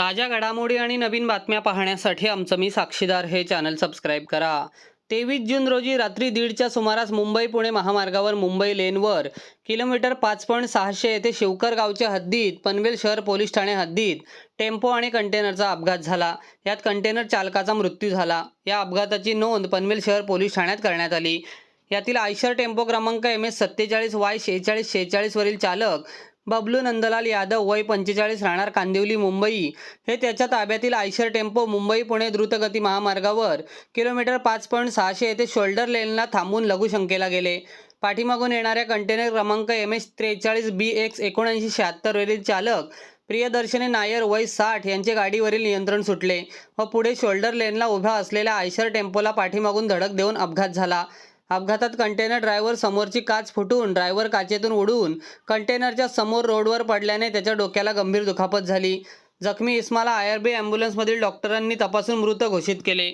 ताज्या घडामोडी आणि नवीन बातम्या पाहण्यासाठी आमचं मी साक्षीदार हे चॅनल सबस्क्राईब करा. तेवीस जून रोजी रात्री दीडच्या सुमारास मुंबई पुणे महामार्गावर मुंबई लेनवर किलोमीटर पाच पॉईंट सहाशे येथे शिवकर गावच्या हद्दीत पनवेल शहर पोलीस ठाणे हद्दीत टेम्पो आणि कंटेनरचा अपघात झाला. यात कंटेनर चालकाचा मृत्यू झाला. या अपघाताची नोंद पनवेल शहर पोलीस ठाण्यात करण्यात आली. यातील आयशर टेम्पो क्रमांक एम एस सत्तेचाळीस वाय शेहेचाळीस शेहेचाळीसवरील चालक बबलू नंदलाल यादव वय पंचेचाळीस राहणार कांदिवली मुंबई. हे त्याच्या ताब्यातील आयशर टेम्पो मुंबई पुणे द्रुतगती महामार्गावर किलोमीटर पाच पॉईंट सहाशे येथे शोल्डर लेनला थांबून लघुशंकेला गेले. पाठीमागून येणाऱ्या कंटेनर क्रमांक एम एस त्रेचाळीस बी एक्स एकोणऐंशी शहात्तरवरील चालक प्रियदर्शनी नायर वय साठ यांचे गाडीवरील नियंत्रण सुटले व पुढे शोल्डर लेनला उभ्या असलेल्या आयशर टेम्पोला पाठीमागून धडक देऊन अपघात झाला. अपघातात कंटेनर ड्रायव्हर समोरची काच फुटून ड्रायव्हर काचेतून उडून कंटेनरच्या समोर रोडवर पडल्याने त्याच्या डोक्याला गंभीर दुखापत झाली. जखमी इस्माला आय आर बी ॲम्ब्युलन्समधील डॉक्टरांनी तपासून मृत घोषित केले.